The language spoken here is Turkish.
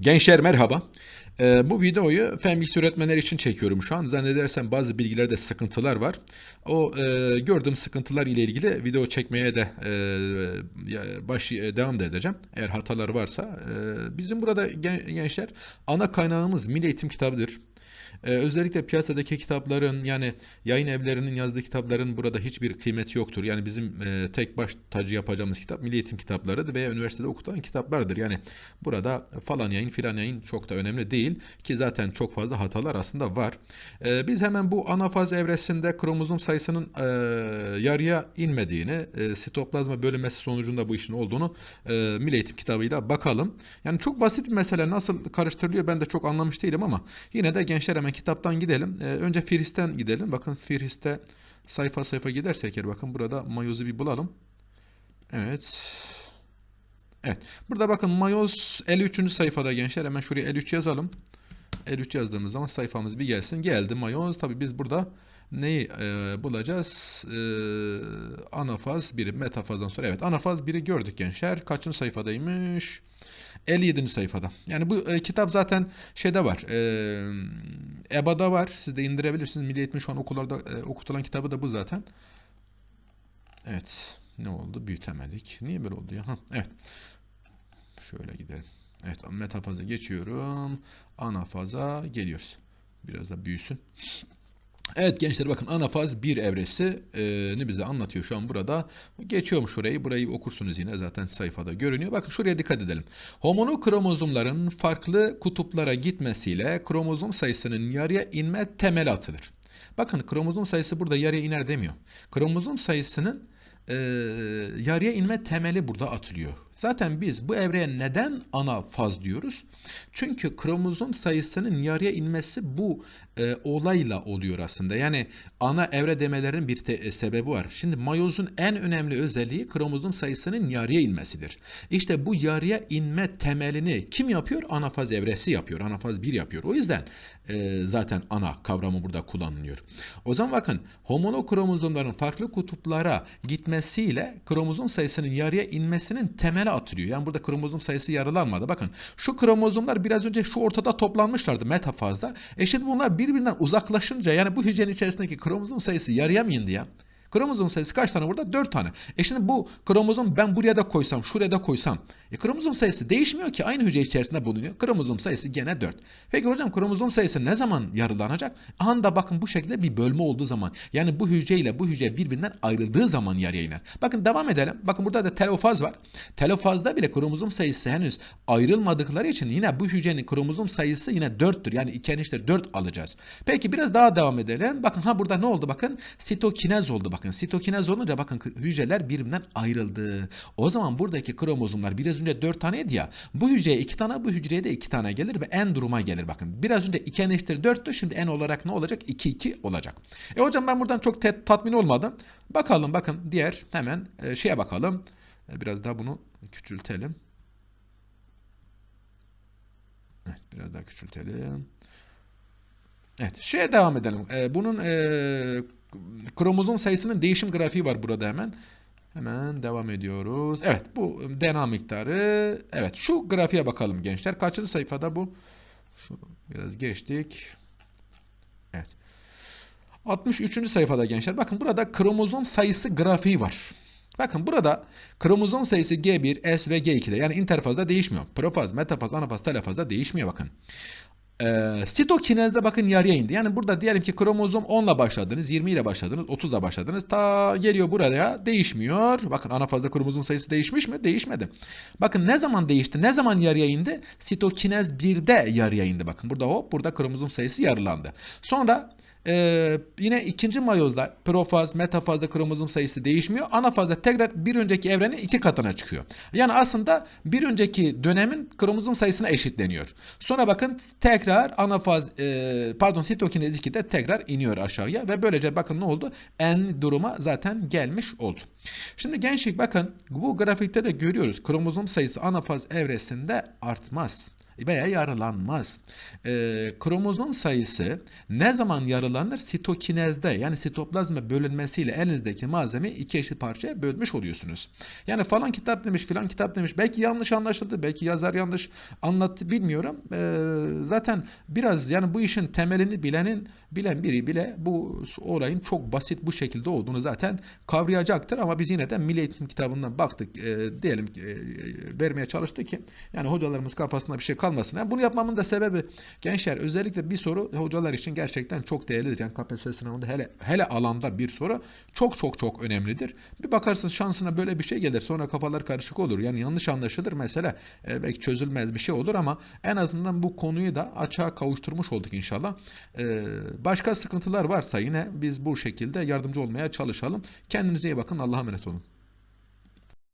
Gençler merhaba. Ee, bu videoyu fen bilgisi için çekiyorum şu an. Zannedersem bazı bilgilerde sıkıntılar var. O e, gördüğüm sıkıntılar ile ilgili video çekmeye de e, baş e, devam da edeceğim. Eğer hatalar varsa. E, bizim burada gen- gençler ana kaynağımız Milli Eğitim kitabıdır. Ee, özellikle piyasadaki kitapların yani yayın evlerinin yazdığı kitapların burada hiçbir kıymeti yoktur. Yani bizim e, tek baş tacı yapacağımız kitap Milli Eğitim kitaplarıdır veya üniversitede okutulan kitaplardır. Yani burada falan yayın filan yayın çok da önemli değil ki zaten çok fazla hatalar aslında var. Ee, biz hemen bu anafaz evresinde kromozom sayısının e, yarıya inmediğini, e, sitoplazma bölünmesi sonucunda bu işin olduğunu e, Milli Eğitim kitabıyla bakalım. Yani çok basit bir mesele nasıl karıştırılıyor ben de çok anlamış değilim ama yine de gençler hemen kitaptan gidelim. Ee, önce Firist'ten gidelim. Bakın Firist'te sayfa sayfa gidersek eğer bakın burada mayozu bir bulalım. Evet. Evet. Burada bakın mayoz 53. sayfada gençler. Hemen şuraya 53 yazalım. 53 yazdığımız zaman sayfamız bir gelsin. Geldi mayoz. Tabi biz burada neyi e, bulacağız? E, anafaz 1'i metafazdan sonra. Evet anafaz 1'i gördük gençler. Kaçıncı sayfadaymış? 57. sayfada. Yani bu e, kitap zaten şeyde var. E, EBA'da var. Siz de indirebilirsiniz. Milli Eğitim şu an okullarda e, okutulan kitabı da bu zaten. Evet. Ne oldu? Büyütemedik. Niye böyle oldu ya? Ha, evet. Şöyle gidelim. Evet, metafaza geçiyorum. Anafaza geliyoruz. Biraz da büyüsün. Evet gençler bakın anafaz bir evresi e, ne bize anlatıyor şu an burada. Geçiyorum şurayı. Burayı okursunuz yine zaten sayfada görünüyor. Bakın şuraya dikkat edelim. Homonokromozomların farklı kutuplara gitmesiyle kromozom sayısının yarıya inme temeli atılır. Bakın kromozom sayısı burada yarıya iner demiyor. Kromozom sayısının e, yarıya inme temeli burada atılıyor. Zaten biz bu evreye neden ana faz diyoruz? Çünkü kromozom sayısının yarıya inmesi bu e, olayla oluyor aslında. Yani ana evre demelerinin bir te- e, sebebi var. Şimdi mayozun en önemli özelliği kromozom sayısının yarıya inmesidir. İşte bu yarıya inme temelini kim yapıyor? Anafaz evresi yapıyor. Anafaz 1 yapıyor. O yüzden e, zaten ana kavramı burada kullanılıyor. O zaman bakın homonokromozomların farklı kutuplara gitmesiyle kromozom sayısının yarıya inmesinin temeli atılıyor. Yani burada kromozom sayısı yarılanmadı. Bakın şu kromozomlar biraz önce şu ortada toplanmışlardı metafazda. E şimdi bunlar birbirinden uzaklaşınca yani bu hücrenin içerisindeki kromozom sayısı yarıya mı indi ya? Kromozom sayısı kaç tane burada? 4 tane. E şimdi bu kromozom ben buraya da koysam, şuraya da koysam. E kromozom sayısı değişmiyor ki aynı hücre içerisinde bulunuyor. Kromozom sayısı gene 4. Peki hocam kromozom sayısı ne zaman yarılanacak? Anda bakın bu şekilde bir bölme olduğu zaman. Yani bu hücre ile bu hücre birbirinden ayrıldığı zaman yarıya iner. Bakın devam edelim. Bakın burada da telofaz var. Telofazda bile kromozom sayısı henüz ayrılmadıkları için yine bu hücrenin kromozom sayısı yine 4'tür. Yani 2 enişte 4 alacağız. Peki biraz daha devam edelim. Bakın ha burada ne oldu? Bakın sitokinez oldu. Bakın sitokinez olunca bakın hücreler birbirinden ayrıldı. O zaman buradaki kromozomlar biraz önce 4 taneydi ya. Bu hücreye 2 tane bu hücreye de 2 tane gelir ve en duruma gelir. Bakın biraz önce 2 n eşittir 4'tü. Şimdi en olarak ne olacak? 2 2 olacak. E hocam ben buradan çok tatmin olmadım. Bakalım bakın diğer hemen e, şeye bakalım. E, Biraz daha bunu küçültelim. Evet biraz daha küçültelim. Evet şeye devam edelim. Ee, bunun e, kromozom sayısının değişim grafiği var burada hemen. Hemen devam ediyoruz. Evet bu DNA miktarı. Evet şu grafiğe bakalım gençler. Kaçıncı sayfada bu? Şu biraz geçtik. Evet. 63. sayfada gençler. Bakın burada kromozom sayısı grafiği var. Bakın burada kromozom sayısı G1, S ve G2'de yani interfazda değişmiyor. Profaz, metafaz, anafaz, telefazda değişmiyor bakın. Ee, sitokinezde bakın yarıya indi. Yani burada diyelim ki kromozom 10 ile başladınız, 20 ile başladınız, 30 ile başladınız. Ta geliyor buraya değişmiyor. Bakın anafazda kromozom sayısı değişmiş mi? Değişmedi. Bakın ne zaman değişti? Ne zaman yarıya indi? Sitokinez 1'de yarıya indi. Bakın burada hop burada kromozom sayısı yarılandı. Sonra ee, yine ikinci mayozda profaz, metafazda kromozom sayısı değişmiyor. Anafazda tekrar bir önceki evrenin iki katına çıkıyor. Yani aslında bir önceki dönemin kromozom sayısına eşitleniyor. Sonra bakın tekrar anafaz e, pardon sitokinez 2'de tekrar iniyor aşağıya ve böylece bakın ne oldu? En duruma zaten gelmiş oldu. Şimdi gençlik bakın bu grafikte de görüyoruz. Kromozom sayısı anafaz evresinde artmaz. Veya yarılanmaz. Ee, kromozom sayısı ne zaman yarılanır? Sitokinezde yani sitoplazma bölünmesiyle elinizdeki malzemeyi iki eşit parçaya bölmüş oluyorsunuz. Yani falan kitap demiş filan kitap demiş. Belki yanlış anlaşıldı. Belki yazar yanlış anlattı bilmiyorum. Ee, zaten biraz yani bu işin temelini bilenin bilen biri bile bu olayın çok basit bu şekilde olduğunu zaten kavrayacaktır ama biz yine de Milli Eğitim kitabından baktık e, diyelim ki e, vermeye çalıştık ki yani hocalarımız kafasında bir şey kalmasın. Yani bunu yapmamın da sebebi gençler özellikle bir soru hocalar için gerçekten çok değerlidir. Yani KPSS sınavında hele hele alanda bir soru çok çok çok önemlidir. Bir bakarsınız şansına böyle bir şey gelir sonra kafalar karışık olur. Yani yanlış anlaşılır mesela e, belki çözülmez bir şey olur ama en azından bu konuyu da açığa kavuşturmuş olduk inşallah. E, başka sıkıntılar varsa yine biz bu şekilde yardımcı olmaya çalışalım. Kendinize iyi bakın. Allah'a emanet olun.